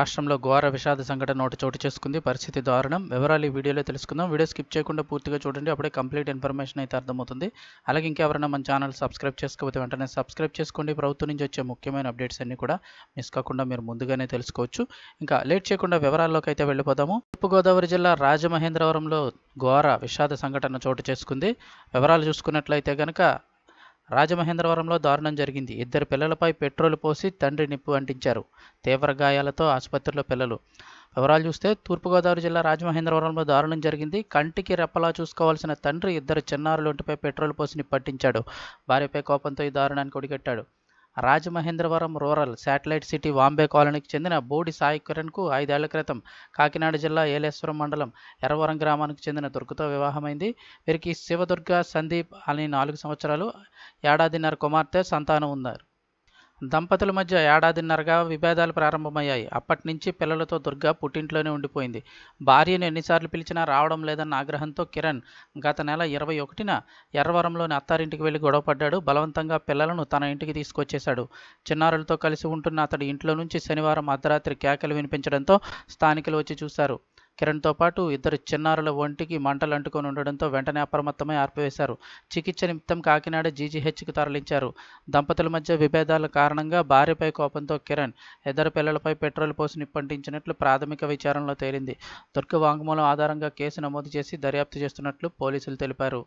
రాష్ట్రంలో ఘోర విషాద సంఘటన ఒకటి చోటు చేసుకుంది. పరిస్థితి దారుణం. వివరాలు ఈ వీడియోలో తెలుసుకుందాం. వీడియో స్కిప్ చేయకుండా పూర్తిగా చూడండి. అప్పుడే కంప్లీట్ ఇన్ఫర్మేషన్ అయితే అర్థమవుతుంది. అలాగే ఇంకెవరైనా మన ఛానల్ సబ్స్క్రైబ్ చేసుకోకపోతే వెంటనే సబ్స్క్రైబ్ చేసుకోండి. ప్రభుత్వం నుంచి వచ్చే ముఖ్యమైన అప్డేట్స్ అన్ని కూడా మిస్ కాకుండా మీరు ముందుగానే తెలుసుకోవచ్చు. ఇంకా లేట్ చేయకుండా వివరాల్లోకి అయితే వెళ్ళిపోదాము. తూర్పుగోదావరి జిల్లా రాజమహేంద్రవరంలో ఘోర విషాద సంఘటన చోటు చేసుకుంది. వివరాలు చూసుకున్నట్లయితే కనుక రాజమహేంద్రవరంలో దారుణం జరిగింది. ఇద్దరు పిల్లలపై పెట్రోల్ పోసి తండ్రి నిప్పు అంటించారు. తీవ్ర గాయాలతో ఆసుపత్రిలో పిల్లలు. వివరాలు చూస్తే తూర్పుగోదావరి జిల్లా రాజమహేంద్రవరంలో దారుణం జరిగింది. కంటికి రెప్పలా చూసుకోవాల్సిన తండ్రి ఇద్దరు చిన్నారులొంటిపై పెట్రోల్ పోసి నిప్పట్టించాడు భార్యపై కోపంతో ఈ దారుణానికి ఒడిగట్టాడు. Rajamahendravaram rural satellite city Vambay కాలనీకి చెందిన బోడి సాయి కిరణ్కు ఐదేళ్ళ క్రితం కాకినాడ జిల్లా ఏలేశ్వరం మండలం ఎర్రవరం గ్రామానికి చెందిన దుర్గతో వివాహమైంది. వీరికి శివదుర్గ సందీప్ అనే నాలుగు సంవత్సరాలు ఏడాదిన్నర కుమార్తె సంతానం ఉన్నారు. దంపతుల మధ్య ఏడాదిన్నరగా విభేదాలు ప్రారంభమయ్యాయి. అప్పటి నుంచి పిల్లలతో దుర్గా పుట్టింట్లోనే ఉండిపోయింది. భార్యను ఎన్నిసార్లు పిలిచినా రావడం లేదన్న ఆగ్రహంతో కిరణ్ గత నెల ఇరవై ఒకటిన ఎర్రవరంలోని అత్తారింటికి వెళ్ళి గొడవపడ్డాడు బలవంతంగా పిల్లలను తన ఇంటికి తీసుకొచ్చేశాడు. చిన్నారులతో కలిసి ఉంటున్న అతడి ఇంట్లో నుంచి శనివారం అర్ధరాత్రి కేకలు వినిపించడంతో స్థానికులు వచ్చి చూశారు. కిరణ్తో పాటు ఇద్దరు చిన్నారుల ఒంటికి మంటలు అంటుకొని ఉండడంతో వెంటనే అప్రమత్తమై ఆర్పివేశారు. చికిత్స నిమిత్తం కాకినాడ జీజీహెచ్కి తరలించారు. దంపతుల మధ్య విభేదాల కారణంగా భార్యపై కోపంతో కిరణ్ ఇద్దరు పిల్లలపై పెట్రోల్ పోసి నిప్పంటించినట్లు ప్రాథమిక విచారణలో తేలింది. దుర్గ వాంగ్మూలం ఆధారంగా కేసు నమోదు చేసి దర్యాప్తు చేస్తున్నట్లు పోలీసులు తెలిపారు.